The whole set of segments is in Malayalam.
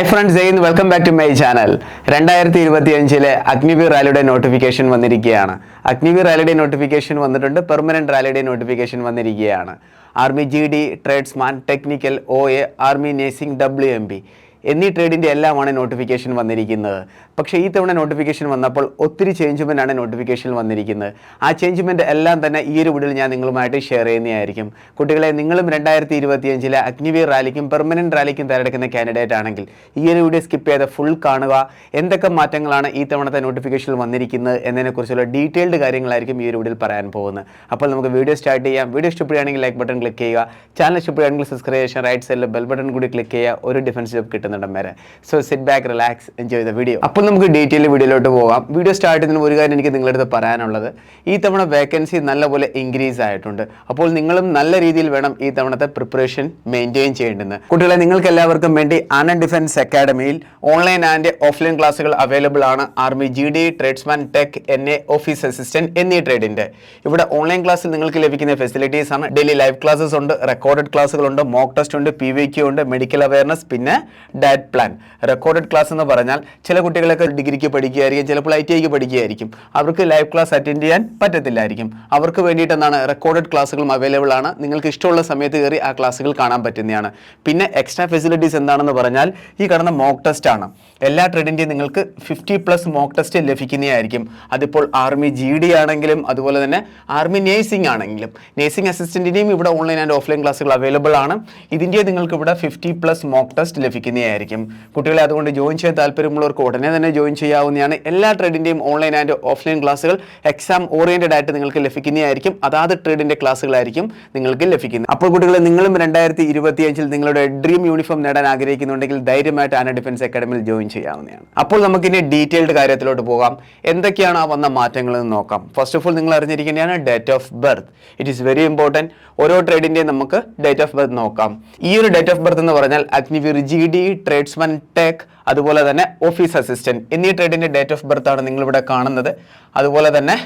Hi friends Jai welcome back to my channel രണ്ടായിരത്തി ഇരുപത്തി അഞ്ചിലെ അഗ്നിവീർ റാലിയുടെ നോട്ടിഫിക്കേഷൻ വന്നിരിക്കുകയാണ്. അഗ്നിവീർ റാലിയുടെ നോട്ടിഫിക്കേഷൻ വന്നിട്ടുണ്ട്. പെർമനന്റ് റാലിയുടെ നോട്ടിഫിക്കേഷൻ വന്നിരിക്കുകയാണ്. Army G D tradesman technical O A army nursing W M B എന്നീ ട്രേഡിന്റെ എല്ലാമാണ് നോട്ടിഫിക്കേഷൻ വന്നിരിക്കുന്നത്. പക്ഷേ ഈ തവണ നോട്ടിഫിക്കേഷൻ വന്നപ്പോൾ ഒത്തിരി ചേഞ്ച്മെന്റാണ് നോട്ടിഫിക്കേഷൻ വന്നിരിക്കുന്നത്. ആ ചേഞ്ച്മെന്റ് എല്ലാം തന്നെ ഈ ഒരു വീഡിയോയിൽ ഞാൻ നിങ്ങളുമായിട്ട് ഷെയർ ചെയ്യുന്നതായിരിക്കും. കുട്ടികളെ നിങ്ങളും രണ്ടായിരത്തി ഇരുപത്തിയഞ്ചിലെ അഗ്നിവീർ റാലിക്കും പെർമനന്റ് റാലിക്കും തിരഞ്ഞെടുക്കുന്ന കാൻഡിഡേറ്റ് ആണെങ്കിൽ ഈ ഒരു വീഡിയോ സ്കിപ്പ് ചെയ്ത് ഫുൾ കാണുക. എന്തൊക്കെ മാറ്റങ്ങളാണ് ഈ തവണത്തെ നോട്ടിഫിക്കേഷനിൽ വന്നിരിക്കുന്നത് എന്നതിനെക്കുറിച്ചുള്ള ഡീറ്റെയിൽഡ് കാര്യങ്ങളായിരിക്കും ഈ ഒരു വീഡിയോയിൽ പറയാൻ പോകുന്നത്. അപ്പോൾ നമുക്ക് വീഡിയോ സ്റ്റാർട്ട് ചെയ്യാം. വീഡിയോ ഇഷ്ടപ്പെടുകയാണെങ്കിൽ ലൈക്ക് ബട്ടൺ ക്ലിക്ക് ചെയ്യുക. ചാനൽ ഇഷ്ടപ്പെടുകയാണെങ്കിൽ സബ്സ്ക്രൈബ് റൈറ്റ് സൈഡിൽ ബെൽ ബട്ടൺ കൂടി ക്ലിക്ക് ചെയ്യുക. ഒരു ഡിഫൻസ് ജോബ് കിട്ടുന്നുണ്ട് വരെ. So sit back relax enjoy the video അപ്പോൾ നമുക്ക് ഡീറ്റെയിൽ വീഡിയോയിലോട്ട് പോകാം. വീഡിയോ സ്റ്റാർട്ട് ചെയ്യുന്ന ഒരു കാര്യം എനിക്ക് നിങ്ങളുടെ അടുത്ത് പറയാനുള്ളത്. ഈ തവണ വേക്കൻസി നല്ലപോലെ ഇൻക്രീസ് ആയിട്ടുണ്ട്. അപ്പോൾ നിങ്ങളും നല്ല രീതിയിൽ വേണം ഈ തവണത്തെ പ്രിപ്പറേഷൻ മെയിന്റെയിൻ ചെയ്യേണ്ടത് കുട്ടികളെ നിങ്ങൾക്ക് എല്ലാവർക്കും വേണ്ടി ആനന്ദ് ഡിഫൻസ് അക്കാഡമിയിൽ ഓൺലൈൻ ആൻഡ് ഓഫ്ലൈൻ ക്ലാസ്സുകൾ അവൈലബിൾ ആണ്. Army G D tradesman tech N A office assistant എന്നീ ട്രേഡിന്റെ ഇവിടെ ഓൺലൈൻ ക്ലാസ്സിൽ നിങ്ങൾക്ക് ലഭിക്കുന്ന ഫെസിലിറ്റീസ് ആണ്. ഡെയിലി ലൈവ് ക്ലാസ്സസ് ഉണ്ട് റെക്കോർഡഡ് ക്ലാസ്സുകളുണ്ട് മോക്ക് ടെസ്റ്റ് ഉണ്ട് പി വി ക്യൂ ഉണ്ട് മെഡിക്കൽ അവയർനെസ് പിന്നെ ഡയറ്റ് പ്ലാൻ റെക്കോർഡഡ് ക്ലാസ് എന്ന് പറഞ്ഞാൽ ചില കുട്ടികളൊക്കെ ഡിഗ്രിക്ക് പഠിക്കുകയായിരിക്കും ചിലപ്പോൾ ഐ ടി ഐക്ക് പഠിക്കുകയായിരിക്കും. അവർക്ക് ലൈവ് ക്ലാസ് അറ്റൻഡ് ചെയ്യാൻ പറ്റത്തില്ലായിരിക്കും. അവർക്ക് വേണ്ടിയിട്ട് എന്താണ് റെക്കോർഡഡ് ക്ലാസ്സുകളും അവൈലബിൾ ആണ്. നിങ്ങൾക്ക് ഇഷ്ടമുള്ള സമയത്ത് കയറി ആ ക്ലാസ്സുകൾ കാണാൻ പറ്റുന്നതാണ്. പിന്നെ എക്സ്ട്രാ ഫെസിലിറ്റീസ് എന്താണെന്ന് പറഞ്ഞാൽ ഈ കാണുന്ന മോക്ക് ടെസ്റ്റ് ആണ്. എല്ലാ ട്രേഡിന്റെയും നിങ്ങൾക്ക് ഫിഫ്റ്റി പ്ലസ് മോക്ക് ടെസ്റ്റ് ലഭിക്കുന്നതായിരിക്കും. അതിപ്പോൾ ആർമി ജി ഡി ആണെങ്കിലും അതുപോലെ തന്നെ ആർമി നേഴ്സിംഗ് ആണെങ്കിലും. നേഴ്സിംഗ് അസിസ്റ്റന്റിന്റെയും ഇവിടെ ഓൺലൈൻ ആൻഡ് ഓഫ്ലൈൻ ക്ലാസ്സുകൾ അവൈലബിൾ ആണ്. ഇതിന്റെ നിങ്ങൾക്ക് ഇവിടെ ഫിഫ്റ്റി പ്ലസ് മോക്ക് ടെസ്റ്റ് ലഭിക്കുന്നതായിരിക്കും. കുട്ടികളെ അതുകൊണ്ട് ജോയിൻ ചെയ്യാൻ താല്പര്യമുള്ളവർക്ക് ഉടനെ തന്നെ ജോയിൻ ചെയ്യാവുന്നതാണ്. എല്ലാ ട്രേഡിന്റെയും ഓൺലൈൻ ആൻഡ് ഓഫ്ലൈൻ ക്ലാസ്സുകൾ എക്സാം ഓറിയന്റഡ് ആയിട്ട് നിങ്ങൾക്ക് ലഭിക്കുന്നതായിരിക്കും. അതാത് ട്രേഡിന്റെ ക്ലാസ്സുകളായിരിക്കും നിങ്ങൾക്ക് ലഭിക്കുന്നത്. അപ്പോൾ കുട്ടികളെ നിങ്ങളും രണ്ടായിരത്തി ഇരുപത്തിയഞ്ചിൽ നിങ്ങളുടെ ഡ്രീം യൂണിഫോം നേടാൻ ആഗ്രഹിക്കുന്നുണ്ടെങ്കിൽ ധൈര്യമായിട്ട് ആന ഡിഫൻസ് അക്കാഡമിയിൽ ജോയിൻ ചെയ്യാവുന്നതാണ്. അപ്പോൾ നമുക്കിനി ഡീറ്റെയിൽഡ് കാര്യത്തിലോട്ട് പോകാം. എന്തൊക്കെയാണ് ആ വന്ന മാറ്റങ്ങൾ എന്ന് നോക്കാം. ഫസ്റ്റ് ഓഫ് ഓൾ നിങ്ങൾ അറിഞ്ഞിരിക്കേണ്ടതാണ് date of birth it is very important ഓരോ ട്രേഡിന്റെയും നമുക്ക് ഡേറ്റ് ഓഫ് ബർത്ത് നോക്കാം. ഈ ഒരു ഡേറ്റ് ഓഫ് ബർത്ത് എന്ന് പറഞ്ഞാൽ Agniveer G D tradesman tech അതുപോലെ തന്നെ ഓഫീസ് അസിസ്റ്റന്റ് എന്നീ ട്രേഡിന്റെ ഡേറ്റ് ഓഫ് ബർത്ത് ആണ് നിങ്ങളിവിടെ കാണുന്നത്. അതുപോലെ തന്നെ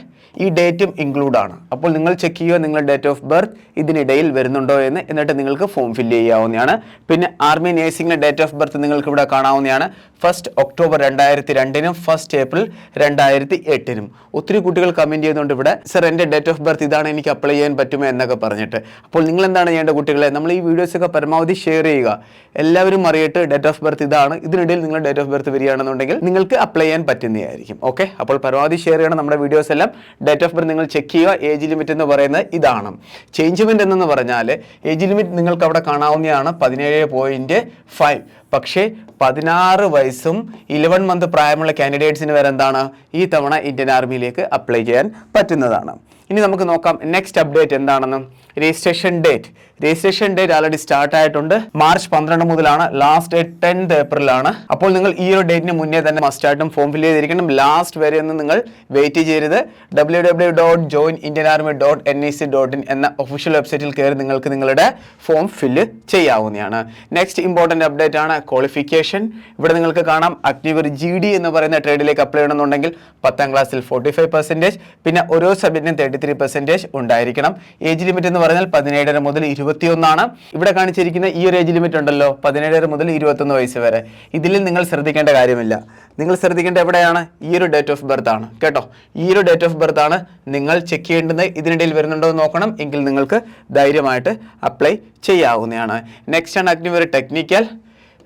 ഈ ഡേറ്റും ഇൻക്ലൂഡ് ആണ്. അപ്പോൾ നിങ്ങൾ ചെക്ക് ചെയ്യുക നിങ്ങളുടെ ഡേറ്റ് ഓഫ് ബർത്ത് ഇതിനിടയിൽ വരുന്നുണ്ടോ എന്ന് എന്നിട്ട് നിങ്ങൾക്ക് ഫോം ഫില്ല് ചെയ്യാവുന്നതാണ്. പിന്നെ ആർമി നേഴ്സിംഗിന്റെ ഡേറ്റ് ഓഫ് ബർത്ത് നിങ്ങൾക്ക് ഇവിടെ കാണാവുന്നതാണ്. ഫസ്റ്റ് ഒക്ടോബർ രണ്ടായിരത്തി രണ്ടിനും ഫസ്റ്റ് ഏപ്രിൽ രണ്ടായിരത്തി എട്ടിനും ഒത്തിരി കുട്ടികൾ കമന്റ് ചെയ്യുന്നുണ്ട് ഇവിടെ. സർ എന്റെ ഡേറ്റ് ഓഫ് ബർത്ത് ഇതാണ് എനിക്ക് അപ്ലൈ ചെയ്യാൻ പറ്റുമോ? എന്നൊക്കെ പറഞ്ഞിട്ട്. അപ്പോൾ നിങ്ങൾ എന്താണ് ചെയ്യേണ്ട കുട്ടികളെ? നമ്മൾ ഈ വീഡിയോസൊക്കെ പരമാവധി ഷെയർ ചെയ്യുക. എല്ലാവരും അറിയിട്ട് ഡേറ്റ് ഓഫ് ബർത്ത് ഇതാണ്. ഇതിനിടയിൽ നിങ്ങൾ ഡേറ്റ് ഓഫ് ബർത്ത് വരികയാണെന്നുണ്ടെങ്കിൽ നിങ്ങൾക്ക് അപ്ലൈ ചെയ്യാൻ പറ്റുന്നതായിരിക്കും. ഓക്കെ അപ്പോൾ പരമാവധി ഷെയർ ചെയ്യണം. നമ്മുടെ വീഡിയോസ് എല്ലാം ഡേറ്റ് ഓഫ് ബർത്ത് നിങ്ങൾ ചെക്ക് ചെയ്യുക. ഏജ് ലിമിറ്റ് എന്ന് പറയുന്നത് ഇതാണ്. ചേഞ്ച്മെന്റ് എന്നു പറഞ്ഞാൽ ഏജ് ലിമിറ്റ് നിങ്ങൾക്ക് അവിടെ കാണാവുന്നതാണ്. പതിനേഴ് പോയിന്റ് ഫൈവ് പക്ഷേ പതിനാറ് വയസ്സും ഇലവൻ മന്ത് പ്രായമുള്ള കാൻഡിഡേറ്റ്സിന് വരെ എന്താണ്? ഈ തവണ ഇന്ത്യൻ ആർമിയിലേക്ക് അപ്ലൈ ചെയ്യാൻ പറ്റുന്നതാണ്. ഇനി നമുക്ക് നോക്കാം. നെക്സ്റ്റ് അപ്ഡേറ്റ് എന്താണെന്ന്? Registration date registration date already start ആയിട്ടുണ്ട്. മാർച്ച് പന്ത്രണ്ട് മുതലാണ് ലാസ്റ്റ് ഡേറ്റ് ടെൻത്ത് ഏപ്രിലാണ്. അപ്പോൾ നിങ്ങൾ ഈ ഒരു ഡേറ്റിന് മുന്നേ തന്നെ മസ്റ്റ് മസ്റ്റായിട്ടും ഫോം ഫില്ല് ചെയ്തിരിക്കണം. ലാസ്റ്റ് വരെ ഒന്നും നിങ്ങൾ വെയിറ്റ് ചെയ്യരുത്. W W dot join Indian army dot N I C dot in എന്ന ഒഫീഷ്യൽ വെബ്സൈറ്റിൽ കയറി നിങ്ങൾക്ക് നിങ്ങളുടെ ഫോം ഫില്ല് ചെയ്യാവുന്നതാണ്. നെക്സ്റ്റ് ഇമ്പോർട്ടന്റ് അപ്ഡേറ്റ് ആണ് ക്വാളിഫിക്കേഷൻ ഇവിടെ നിങ്ങൾക്ക് കാണാം അഗ്നിവർ ജി ഡി എന്ന് പറയുന്ന ട്രേഡിലേക്ക് അപ്ലൈ ചെയ്യണമെന്നുണ്ടെങ്കിൽ പത്താം ക്ലാസ്സിൽ ഫോർട്ടി ഫൈവ് പെർസെന്റേജ് പിന്നെ ഓരോ സബ്ജക്റ്റിനും തേർട്ടി ത്രീ പെർസെന്റേജ് ഉണ്ടായിരിക്കണം. ഏജ് ലിമിറ്റ് എന്ന് പറഞ്ഞാൽ പതിനേഴര മുതൽ ഇരുപത്തിയൊന്നാണ്. ഇവിടെ കാണിച്ചിരിക്കുന്ന ഈ ഒരു ഏജ് ലിമിറ്റ് ഉണ്ടല്ലോ പതിനേഴര മുതൽ ഇരുപത്തൊന്ന് വയസ്സ് വരെ. ഇതിൽ നിങ്ങൾ ശ്രദ്ധിക്കേണ്ട കാര്യമില്ല. നിങ്ങൾ ശ്രദ്ധിക്കേണ്ട എവിടെയാണ്? ഈ ഒരു ഡേറ്റ് ഓഫ് ബർത്ത് ആണ്. കേട്ടോ? ഈ ഒരു ഡേറ്റ് ഓഫ് ബർത്ത് ആണ് നിങ്ങൾ ചെക്ക് ചെയ്യേണ്ടത്. ഇതിനിടയിൽ വരുന്നുണ്ടോ എന്ന് നോക്കണം. എങ്കിൽ നിങ്ങൾക്ക് ധൈര്യമായിട്ട് അപ്ലൈ ചെയ്യാവുന്നതാണ്. നെക്സ്റ്റ് ആണ് Agniveer technical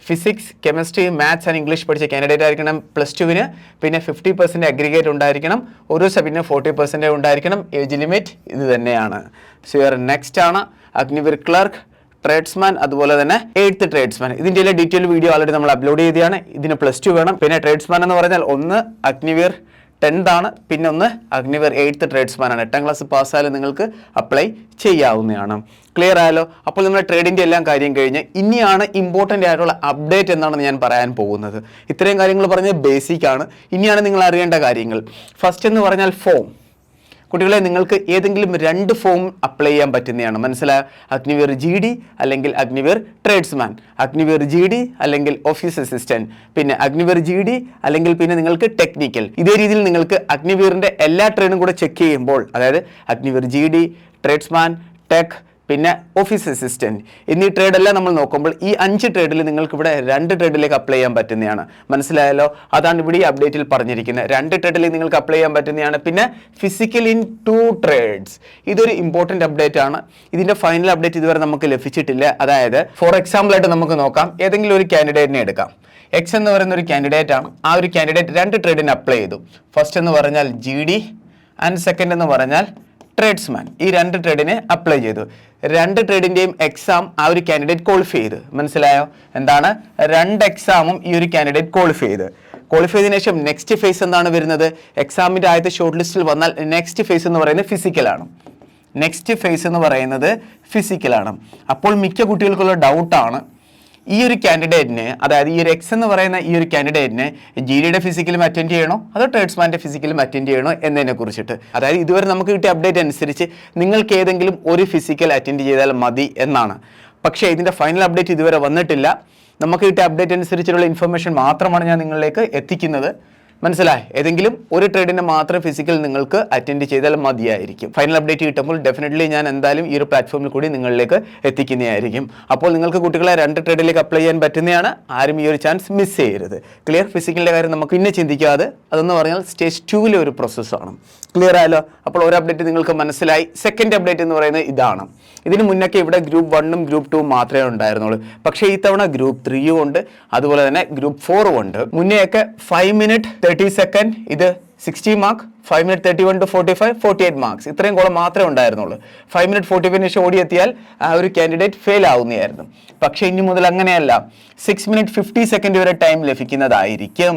physics chemistry maths and English പഠിച്ച കാൻഡിഡേറ്റ് ആയിരിക്കണം പ്ലസ് ടുവിന് പിന്നെ ഫിഫ്റ്റി പെർസെന്റ് അഗ്രിഗേറ്റ് ഉണ്ടായിരിക്കണം ഓരോ പിന്നെ ഫോർട്ടി പെർസെന്റേജ് ഉണ്ടായിരിക്കണം ഏജ് ലിമിറ്റ് ഇത് തന്നെയാണ്. സോ യുവർ നെക്സ്റ്റ് ആണ് അഗ്നിവീർ ക്ലർക്ക് ട്രേഡ്സ്മാൻ അതുപോലെ തന്നെ എയ്ത്ത് ട്രേഡ്സ്മാൻ ഇതിന്റെ ഡീറ്റെയിൽ വീഡിയോ ആൾറെഡി നമ്മൾ അപ്ലോഡ് ചെയ്തതാണ്. ഇതിന് പ്ലസ് ടു വേണം. പിന്നെ ട്രേഡ്സ്മാൻ എന്ന് പറഞ്ഞാൽ ഒന്ന് അഗ്നിവീർ ടെൻത്ത് ആണ്. പിന്നെ ഒന്ന് അഗ്നിവർ എയ്ത്ത് ട്രേഡ്സ്മാൻ ആണ്. എട്ടാം ക്ലാസ് പാസ്സായാലും നിങ്ങൾക്ക് അപ്ലൈ ചെയ്യാവുന്നതാണ്. ക്ലിയർ ആയാലോ അപ്പോൾ നിങ്ങളുടെ ട്രേഡിന്റെ എല്ലാം കാര്യം കഴിഞ്ഞ് ഇനിയാണ് ഇമ്പോർട്ടന്റ് ആയിട്ടുള്ള അപ്ഡേറ്റ് എന്നാണ് ഞാൻ പറയാൻ പോകുന്നത്. ഇത്രയും കാര്യങ്ങൾ പറഞ്ഞത് ബേസിക് ആണ്. ഇനിയാണ് നിങ്ങൾ അറിയേണ്ട കാര്യങ്ങൾ. ഫസ്റ്റ് എന്ന് പറഞ്ഞാൽ ഫോം കുട്ടികളെ നിങ്ങൾക്ക് ഏതെങ്കിലും രണ്ട് ഫോം അപ്ലൈ ചെയ്യാൻ പറ്റുന്നതാണ്. മനസ്സിലായ അഗ്നിവീർ ജി ഡി അല്ലെങ്കിൽ Agniveer tradesman. Agniveer G D അല്ലെങ്കിൽ ഓഫീസ് അസിസ്റ്റന്റ്. പിന്നെ അഗ്നിവീർ ജി ഡി അല്ലെങ്കിൽ പിന്നെ നിങ്ങൾക്ക് ടെക്നിക്കൽ. ഇതേ രീതിയിൽ നിങ്ങൾക്ക് അഗ്നിവീറിന്റെ എല്ലാ ട്രെയിനും കൂടെ ചെക്ക് ചെയ്യുമ്പോൾ അതായത് Agniveer G D tradesman tech പിന്നെ ഓഫീസ് അസിസ്റ്റന്റ് എന്നീ ട്രേഡെല്ലാം നമ്മൾ നോക്കുമ്പോൾ ഈ അഞ്ച് ട്രേഡിൽ നിങ്ങൾക്ക് ഇവിടെ രണ്ട് ട്രേഡിലേക്ക് അപ്ലൈ ചെയ്യാൻ പറ്റുന്നതാണ്. മനസ്സിലായല്ലോ? അതാണ് ഇവിടെ ഈ അപ്ഡേറ്റിൽ പറഞ്ഞിരിക്കുന്നത്. രണ്ട് ട്രേഡിൽ നിങ്ങൾക്ക് അപ്ലൈ ചെയ്യാൻ പറ്റുന്നതാണ്. പിന്നെ ഫിസിക്കൽ ഇൻ ടു ട്രേഡ്സ് ഇതൊരു ഇമ്പോർട്ടന്റ് അപ്ഡേറ്റ് ആണ്. ഇതിന്റെ ഫൈനൽ അപ്ഡേറ്റ് ഇതുവരെ നമുക്ക് ലഭിച്ചിട്ടില്ല. അതായത് ഫോർ എക്സാമ്പിൾ ആയിട്ട് നമുക്ക് നോക്കാം. ഏതെങ്കിലും ഒരു കാൻഡിഡേറ്റിനെ എടുക്കാം. എക്സ് എന്ന് പറയുന്ന ഒരു കാൻഡിഡേറ്റ് ആണ്. ആ ഒരു കാൻഡിഡേറ്റ് രണ്ട് ട്രേഡിന് അപ്ലൈ ചെയ്തു. ഫസ്റ്റ് എന്ന് പറഞ്ഞാൽ ജി ആൻഡ് സെക്കൻഡ് എന്ന് പറഞ്ഞാൽ ട്രേഡ്സ്മാൻ ഈ രണ്ട് ട്രേഡിനെ അപ്ലൈ ചെയ്തു. രണ്ട് ട്രേഡിന്റെയും എക്സാം ആ ഒരു കാൻഡിഡേറ്റ് ക്വാളിഫൈ ചെയ്ത്. മനസ്സിലായോ? എന്താണ്? രണ്ട് എക്സാമും ഈ ഒരു കാൻഡിഡേറ്റ് ക്വാളിഫൈ ചെയ്ത്. ക്വാളിഫൈ ചെയ്തതിനു ശേഷം നെക്സ്റ്റ് ഫേസ് എന്താണ് വരുന്നത്? എക്സാമിന്റെ ആദ്യത്തെ ഷോർട്ട് ലിസ്റ്റിൽ വന്നാൽ നെക്സ്റ്റ് ഫേസ് എന്ന് പറയുന്നത് ഫിസിക്കലാണ് നെക്സ്റ്റ് ഫേസ് എന്ന് പറയുന്നത് ഫിസിക്കലാണ് അപ്പോൾ മിക്ക കുട്ടികൾക്കുള്ള ഡൗട്ടാണ് ഈ ഒരു കാൻഡിഡേറ്റിന് അതായത് ഈ ഒരു എക്സ് എന്ന് പറയുന്ന ഈ ഒരു കാൻഡിഡേറ്റിന് ജി ഡിയുടെ ഫിസിക്കലും അറ്റൻഡ് ചെയ്യണോ? അതോ ട്രേഡ്സ്മാന്റെ ഫിസിക്കലും അറ്റൻഡ് ചെയ്യണോ? എന്നതിനെ കുറിച്ചിട്ട്. അതായത് ഇതുവരെ നമുക്ക് കിട്ടിയ അപ്ഡേറ്റ് അനുസരിച്ച് നിങ്ങൾക്ക് ഏതെങ്കിലും ഒരു ഫിസിക്കൽ അറ്റൻഡ് ചെയ്താൽ മതി എന്നാണ്. പക്ഷേ ഇതിന്റെ ഫൈനൽ അപ്ഡേറ്റ് ഇതുവരെ വന്നിട്ടില്ല. നമുക്ക് കിട്ടിയ അപ്ഡേറ്റ് അനുസരിച്ചുള്ള ഇൻഫർമേഷൻ മാത്രമാണ് ഞാൻ നിങ്ങളിലേക്ക് എത്തിക്കുന്നത്. മനസ്സിലായി? ഏതെങ്കിലും ഒരു ട്രേഡിനെ മാത്രം ഫിസിക്കൽ നിങ്ങൾക്ക് അറ്റൻഡ് ചെയ്താൽ മതിയായിരിക്കും. ഫൈനൽ അപ്ഡേറ്റ് കിട്ടുമ്പോൾ ഡെഫിനറ്റ്ലി ഞാൻ എന്തായാലും ഈ ഒരു പ്ലാറ്റ്ഫോമിൽ കൂടി നിങ്ങളിലേക്ക് എത്തിക്കുന്നതായിരിക്കും. അപ്പോൾ നിങ്ങൾക്ക് കുട്ടികളെ രണ്ട് ട്രേഡിലേക്ക് അപ്ലൈ ചെയ്യാൻ പറ്റുന്നതാണ്. ആരും ഈ ഒരു ചാൻസ് മിസ് ചെയ്യരുത്. ക്ലിയർ ഫിസിക്കലിന്റെ കാര്യം നമുക്ക് പിന്നെ ചിന്തിക്കാതെ അതെന്ന് പറഞ്ഞാൽ സ്റ്റേജ് ടൂവിലെ ഒരു പ്രോസസ്സാണ് ക്ലിയർ ആയാലോ അപ്പോൾ ഒരു അപ്ഡേറ്റ് നിങ്ങൾക്ക് മനസ്സിലായി. സെക്കൻഡ് അപ്ഡേറ്റ് എന്ന് പറയുന്നത് ഇതാണ്. ഇതിന് മുന്നൊക്കെ ഇവിടെ ഗ്രൂപ്പ് വണ്ണും ഗ്രൂപ്പ് ടൂവും മാത്രമേ ഉണ്ടായിരുന്നുള്ളൂ. പക്ഷേ ഈ തവണ ഗ്രൂപ്പ് ത്രീയും ഉണ്ട്. അതുപോലെ തന്നെ ഗ്രൂപ്പ് ഫോറും ഉണ്ട്. മുന്നേയൊക്കെ ഫൈവ് മിനിറ്റ് തേർട്ടി സെക്കൻഡ് ഇത് sixty mark five minute thirty one two forty five forty eight marks ഇത്രയും കോളം മാത്രമേ ഉണ്ടായിരുന്നുള്ളൂ. ഫൈവ് മിനിറ്റ് ഫോർട്ടി ഫൈവ് ശേഷം ഓടിയെത്തിയാൽ ആ ഒരു കാൻഡിഡേറ്റ് ഫെയിൽ ആവുന്നതായിരുന്നു. പക്ഷേ ഇനി മുതൽ അങ്ങനെയല്ല. സിക്സ് മിനിറ്റ് ഫിഫ്റ്റി സെക്കൻഡ് വരെ ടൈം ലഭിക്കുന്നതായിരിക്കും.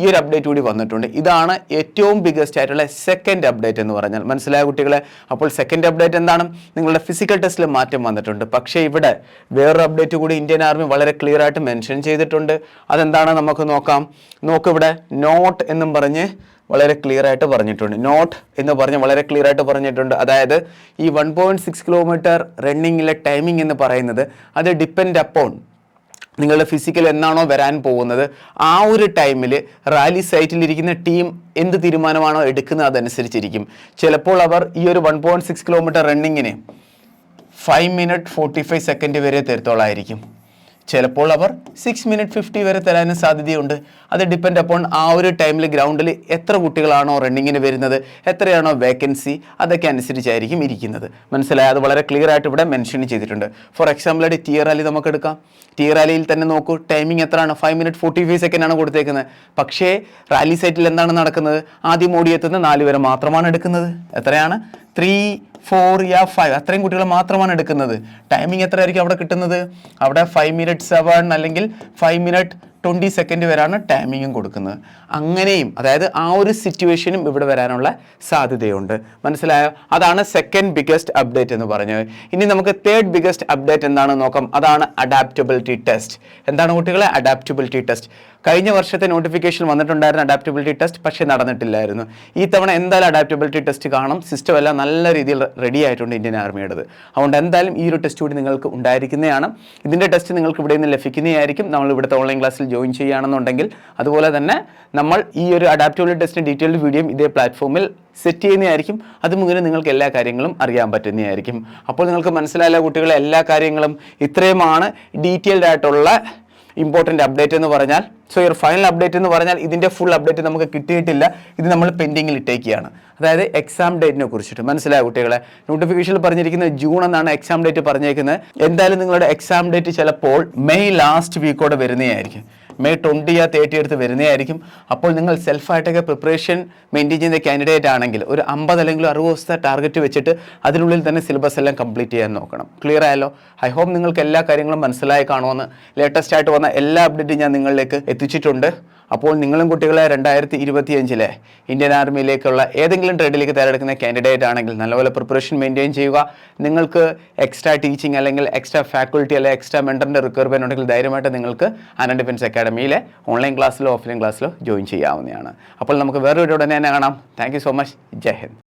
ഈ ഒരു അപ്ഡേറ്റ് കൂടി വന്നിട്ടുണ്ട്. ഇതാണ് ഏറ്റവും ബിഗസ്റ്റ് ആയിട്ടുള്ള സെക്കൻഡ് അപ്ഡേറ്റ് എന്ന് പറഞ്ഞാൽ. മനസ്സിലായ കുട്ടികളെ? അപ്പോൾ സെക്കൻഡ് അപ്ഡേറ്റ് എന്താണ്? നിങ്ങളുടെ ഫിസിക്കൽ ടെസ്റ്റിൽ മാറ്റം വന്നിട്ടുണ്ട്. പക്ഷേ ഇവിടെ വേറൊരു അപ്ഡേറ്റ് കൂടി ഇന്ത്യൻ ആർമി വളരെ ക്ലിയർ ആയിട്ട് മെൻഷൻ ചെയ്തിട്ടുണ്ട്. അതെന്താണ്? നമുക്ക് നോക്കാം. നോക്കിവിടെ നോട്ട് എന്നും പറഞ്ഞ് വളരെ ക്ലിയർ ആയിട്ട് പറഞ്ഞിട്ടുണ്ട്. നോട്ട് എന്ന് പറഞ്ഞ് വളരെ ക്ലിയർ ആയിട്ട് പറഞ്ഞിട്ടുണ്ട്. അതായത് ഈ വൺ പോയിന്റ് സിക്സ് കിലോമീറ്റർ റണ്ണിങ്ങിലെ ടൈമിംഗ് എന്ന് പറയുന്നത് അത് ഡിപ്പെൻഡ് അപ്പോൺ നിങ്ങളുടെ ഫിസിക്കൽ എന്നാണോ വരാൻ പോകുന്നത്. ആ ഒരു ടൈമിൽ റാലി സൈറ്റിലിരിക്കുന്ന ടീം എന്ത് തീരുമാനമാണോ എടുക്കുന്നത് അതനുസരിച്ചിരിക്കും. ചിലപ്പോൾ അവർ ഈ ഒരു one point six kilometre റണ്ണിങ്ങിന് five minute forty five second വരെ തരത്തോളായിരിക്കും ചിലപ്പോൾ അവർ സിക്സ് മിനിറ്റ് ഫിഫ്റ്റി വരെ തരാനും സാധ്യതയുണ്ട്. അത് ഡിപ്പെൻഡ് അപ്പോൺ ആ ഒരു ടൈമിൽ ഗ്രൗണ്ടിൽ എത്ര കുട്ടികളാണോ റണ്ണിങ്ങിന് വരുന്നത് എത്രയാണോ വേക്കൻസി അതൊക്കെ അനുസരിച്ചായിരിക്കും ഇരിക്കുന്നത്. മനസ്സിലായി? അത് വളരെ ക്ലിയർ ആയിട്ട് ഇവിടെ മെൻഷൻ ചെയ്തിട്ടുണ്ട്. ഫോർ എക്സാമ്പിൾ ആയിട്ട് ടിയർ റാലി നമുക്ക് എടുക്കാം. ടിയർ റാലിയിൽ തന്നെ നോക്കൂ ടൈമിംഗ് എത്രയാണ്? Five minute forty five second ആണ് കൊടുത്തേക്കുന്നത്. പക്ഷേ റാലി സൈറ്റിൽ എന്താണ് നടക്കുന്നത്? ആദ്യം ഓടിയെത്തുന്ന നാല് വരെ മാത്രമാണ് എടുക്കുന്നത്. എത്രയാണ്? ത്രീ ഫോർ യാ ഫൈവ് അത്രയും കുട്ടികൾ മാത്രമാണ് എടുക്കുന്നത്. ടൈമിംഗ് എത്രയായിരിക്കും അവിടെ കിട്ടുന്നത്? അവിടെ ഫൈവ് മിനിറ്റ് സെവൻ അല്ലെങ്കിൽ ഫൈവ് മിനിറ്റ് ട്വന്റി സെക്കൻഡ് വരെയാണ് ടൈമിങ്ങും കൊടുക്കുന്നത്. അങ്ങനെയും അതായത് ആ ഒരു സിറ്റുവേഷനും ഇവിടെ വരാനുള്ള സാധ്യതയുണ്ട്. മനസ്സിലായോ? അതാണ് സെക്കൻഡ് ബിഗസ്റ്റ് അപ്ഡേറ്റ് എന്ന് പറഞ്ഞത്. ഇനി നമുക്ക് തേർഡ് ബിഗസ്റ്റ് അപ്ഡേറ്റ് എന്താണെന്ന് നോക്കാം. അതാണ് അഡാപ്റ്റബിലിറ്റി ടെസ്റ്റ് എന്താണ് കുട്ടികളെ? അഡാപ്റ്റബിലിറ്റി ടെസ്റ്റ് കഴിഞ്ഞ വർഷത്തെ നോട്ടിഫിക്കേഷൻ വന്നിട്ടുണ്ടായിരുന്നു അഡാപ്റ്റബിലിറ്റി ടെസ്റ്റ് പക്ഷേ നടന്നിട്ടില്ലായിരുന്നു. ഈ തവണ എന്തായാലും അഡാപ്റ്റബിലിറ്റി ടെസ്റ്റ് കാണും. സിസ്റ്റം എല്ലാം നല്ല രീതിയിൽ റെഡി ആയിട്ടുണ്ട് ഇന്ത്യൻ ആർമിയുടേത് അതുകൊണ്ട് എന്തായാലും ഈ ഒരു ടെസ്റ്റ് കൂടി നിങ്ങൾക്ക് ഉണ്ടായിരിക്കുന്നതാണ്. ഇതിന്റെ ടെസ്റ്റ് നിങ്ങൾക്ക് ഇവിടെ നിന്ന് ലഭിക്കുന്നതായിരിക്കും. നമ്മൾ ഇവിടുത്തെ ഓൺലൈൻ ക്ലാസ്സിൽ ജോയിൻ ചെയ്യുകയാണെന്നുണ്ടെങ്കിൽ അതുപോലെ തന്നെ നമ്മൾ ഈ ഒരു അഡാപ്റ്റബിൾ ടെസ്റ്റിന്റെ ഡീറ്റെയിൽഡ് വീഡിയോ ഇതേ പ്ലാറ്റ്ഫോമിൽ സെറ്റ് ചെയ്യുന്നതായിരിക്കും. അത് മുഖേന നിങ്ങൾക്ക് എല്ലാ കാര്യങ്ങളും അറിയാൻ പറ്റുന്നതായിരിക്കും. അപ്പോൾ നിങ്ങൾക്ക് മനസ്സിലായ കുട്ടികളെ എല്ലാ കാര്യങ്ങളും ഇത്രയുമാണ് ഡീറ്റെയിൽഡ് ആയിട്ടുള്ള ഇമ്പോർട്ടന്റ് അപ്ഡേറ്റ് എന്ന് പറഞ്ഞാൽ. സോ ഈ ഫൈനൽ അപ്ഡേറ്റ് എന്ന് പറഞ്ഞാൽ ഇതിന്റെ ഫുൾ അപ്ഡേറ്റ് നമുക്ക് കിട്ടിയിട്ടില്ല. ഇത് നമ്മൾ പെൻഡിങ്ങിൽ ഇട്ടേക്കുകയാണ്. അതായത് എക്സാം ഡേറ്റിനെ കുറിച്ചിട്ട്. മനസ്സിലായ കുട്ടികളെ? നോട്ടിഫിക്കേഷനിൽ പറഞ്ഞിരിക്കുന്നത് ജൂൺ എന്നാണ് എക്സാം ഡേറ്റ് പറഞ്ഞേക്കുന്നത്. എന്തായാലും നിങ്ങളുടെ എക്സാം ഡേറ്റ് ചിലപ്പോൾ മെയ് ലാസ്റ്റ് വീക്കോടെ വരുന്നതായിരിക്കും. മെയ് ട്വന്റി ആ തേർട്ടി അടുത്ത് വരുന്നതായിരിക്കും അപ്പോൾ നിങ്ങൾ സെൽഫായിട്ടൊക്കെ പ്രിപ്പറേഷൻ മെയിന്റെയിൻ ചെയ്യുന്ന കാൻഡിഡേറ്റ് ആണെങ്കിൽ ഒരു അമ്പത് അല്ലെങ്കിൽ അറുപത് ദിവസത്തെ ടാർഗറ്റ് വെച്ചിട്ട് അതിനുള്ളിൽ തന്നെ സിലബസ് എല്ലാം കംപ്ലീറ്റ് ചെയ്യാൻ നോക്കണം. ക്ലിയർ ആയല്ലോ? ഐ ഹോപ്പ് നിങ്ങൾക്ക് എല്ലാ കാര്യങ്ങളും മനസ്സിലായി കാണുമെന്ന്. ലേറ്റസ്റ്റ് ആയിട്ട് വന്ന എല്ലാ അപ്ഡേറ്റും ഞാൻ നിങ്ങളിലേക്ക് എത്തിച്ചിട്ടുണ്ട്. അപ്പോൾ നിങ്ങളും കുട്ടികളെ രണ്ടായിരത്തി ഇരുപത്തിയഞ്ചിലെ ഇന്ത്യൻ ആർമിയിലേക്കുള്ള ഏതെങ്കിലും ട്രേഡിലേക്ക് തയ്യാറെടുക്കുന്ന കാൻഡിഡേറ്റ് ആണെങ്കിൽ നല്ലപോലെ പ്രിപ്പറേഷൻ മെയിന്റെയിൻ ചെയ്യുക. നിങ്ങൾക്ക് എക്സ്ട്രാ ടീച്ചിങ് അല്ലെങ്കിൽ എക്സ്ട്രാ ഫാക്കൾട്ടി അല്ലെങ്കിൽ എക്സ്ട്രാ മെന്ററിന്റെ റിക്വയർമെന്റ് ഉണ്ടെങ്കിൽ ധൈര്യമായിട്ട് നിങ്ങൾക്ക് അനൻ ഡിഫൻസ് അക്കാഡമിയിലെ ഓൺലൈൻ ക്ലാസ്സിലോ ഓഫ്ലൈൻ ക്ലാസ്സിലോ ജോയിൻ ചെയ്യാവുന്നതാണ്. അപ്പോൾ നമുക്ക് വേറൊരു ഉടനെ തന്നെ കാണാം. Thank so much Jai Hind.